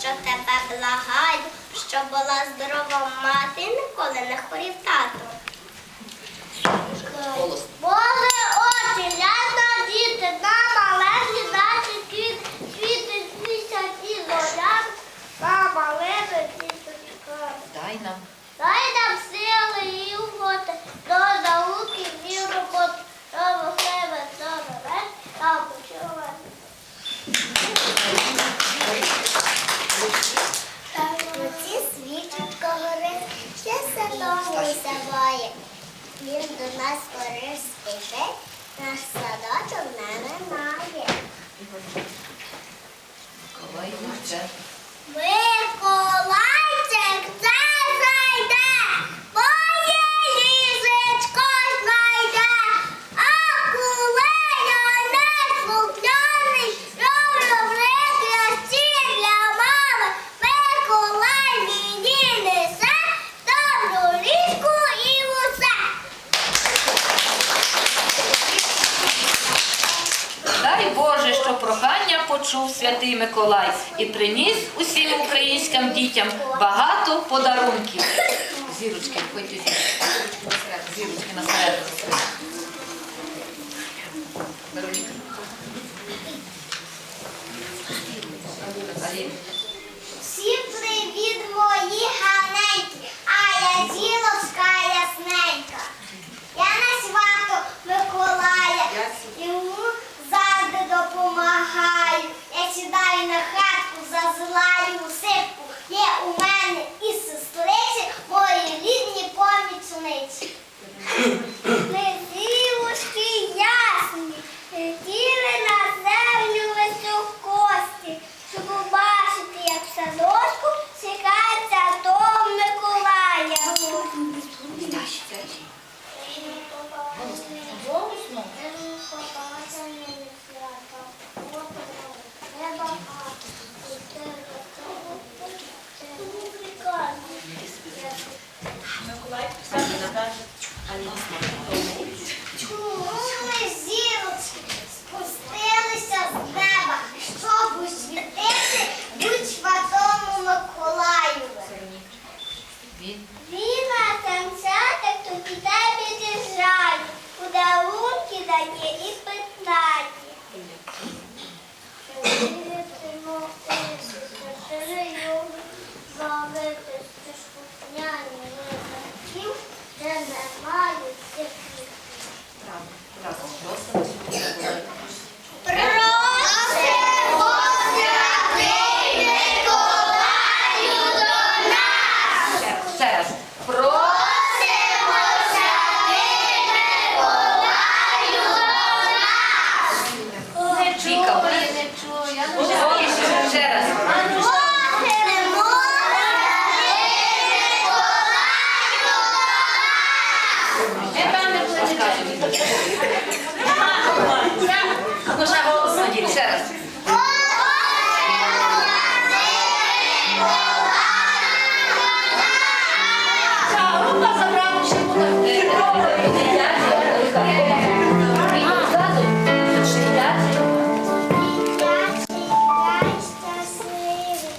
що тебе благаю, щоб була здорова мати і ніколи не хворів тато. Боли сяває. Він до нас скориш спішить, наш садочок не минає. Миколай почув святий Миколай і приніс усім українським дітям багато подарунків. Зірочки, виходьте зірочки. На середину. Вероніка. Всім привіт, мої ганенькі, а я ділочка ясненька. Я на свято Миколая, зазилаю у сипку. Є у мене Чому ми зірочки спустилися з неба, щоб освітити будь святому Миколаєві? Він. Він так тобі тебе держає, подарунки дає і немає цих Правда. Разом. Просто Ну, ще голосно, діти. Ще раз.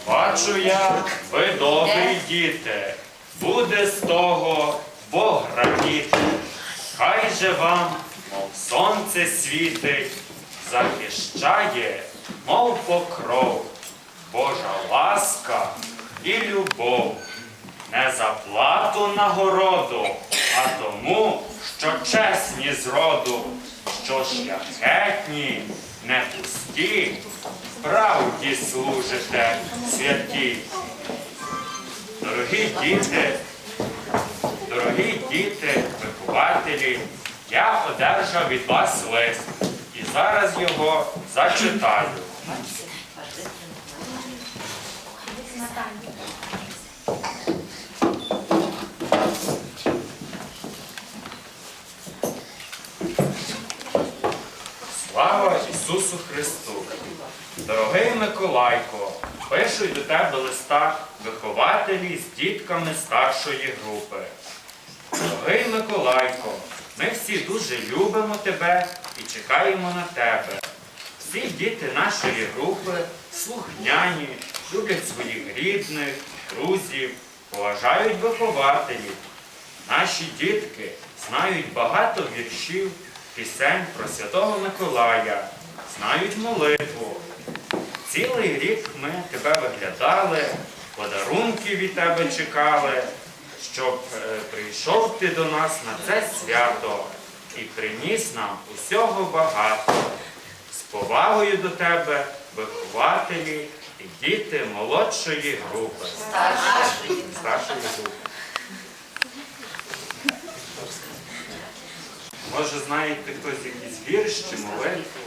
Бачу я, ви добрі діти, буде з того Бог радіти. Хай же вам, мов сонце світить, захищає, мов покров, Божа ласка і любов. Не за плату нагороду, а тому, що чесні зроду, що шляхетні, не пусті, правді служите святі. Дорогі діти, дорогі діти, вихователі, я одержав від вас лист і зараз його зачитаю. Слава Ісусу Христу! Дорогий Миколайко, пишуть до тебе листа вихователі з дітками старшої групи. Дорогий Миколайко, ми всі дуже любимо тебе і чекаємо на тебе. Всі діти нашої групи слухняні, люблять своїх рідних, друзів, поважають вихователів. Наші дітки знають багато віршів, пісень про Святого Миколая, знають молитву. Цілий рік ми тебе виглядали, подарунки від тебе чекали, щоб е, прийшов ти до нас на це свято і приніс нам усього багато. З повагою до тебе, вихователі і діти молодшої групи. Старший. Старшої групи. Може, знаєте хтось якийсь вірш чи молитву?